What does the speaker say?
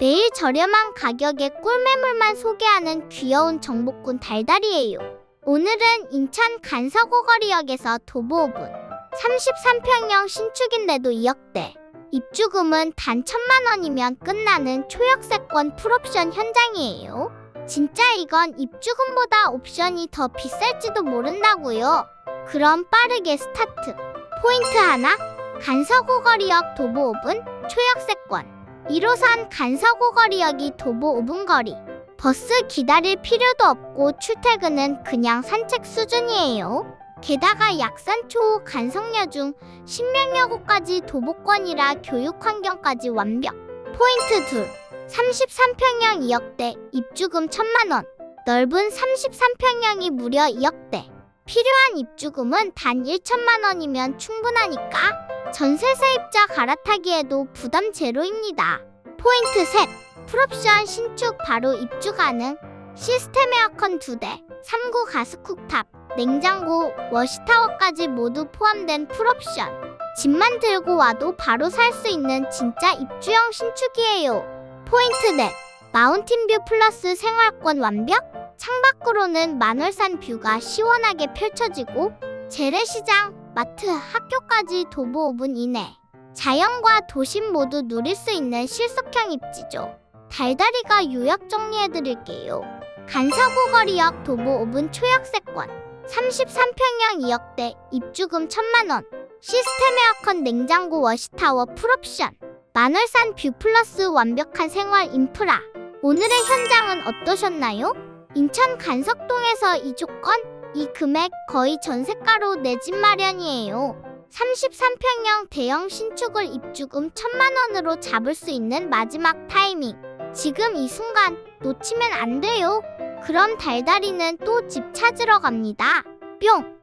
매일 저렴한 가격에 꿀매물만 소개하는 귀여운 정복군 달달이에요. 오늘은 인천 간서고거리역에서 도보 5분 33평형 신축인데도 2억대 입주금은 단 천만 원이면 끝나는 초역세권 풀옵션 현장이에요. 진짜 이건 입주금보다 옵션이 더 비쌀지도 모른다고요. 그럼 빠르게 스타트. 포인트 하나. 간서고거리역 도보 5분 초역세권. 1호선 간서고거리역이 도보 5분 거리. 버스 기다릴 필요도 없고 출퇴근은 그냥 산책 수준이에요. 게다가 약산초 간성여 중 신명여고까지 도보권이라 교육 환경까지 완벽. 포인트 둘. 33평형 2억대, 입주금 1천만 원. 넓은 33평형이 무려 2억대. 필요한 입주금은 단 1천만 원이면 충분하니까 전세 세입자 갈아타기에도 부담 제로입니다. 포인트 셋. 풀옵션 신축 바로 입주 가능. 시스템 에어컨 2대, 3구 가스쿡탑, 냉장고, 워시타워까지 모두 포함된 풀옵션. 집만 들고 와도 바로 살 수 있는 진짜 입주형 신축이에요. 포인트 넷. 마운틴뷰 플러스 생활권 완벽? 창밖으로는 만월산 뷰가 시원하게 펼쳐지고 재래시장, 마트, 학교까지 도보 5분 이내. 자연과 도심 모두 누릴 수 있는 실속형 입지죠. 달달이가 요약 정리해드릴게요. 간서고거리역 도보 5분 초역세권 33평형 2억대 입주금 1천만원 시스템 에어컨 냉장고 워시타워 풀옵션 만월산 뷰 플러스 완벽한 생활 인프라 오늘의 현장은 어떠셨나요? 인천 간석동에서 이 조건, 이 금액 거의 전세가로 내 집 마련이에요. 33평형 대형 신축을 입주금 1천만 원으로 잡을 수 있는 마지막 타이밍. 지금 이 순간 놓치면 안 돼요. 그럼 달달이는 또 집 찾으러 갑니다. 뿅!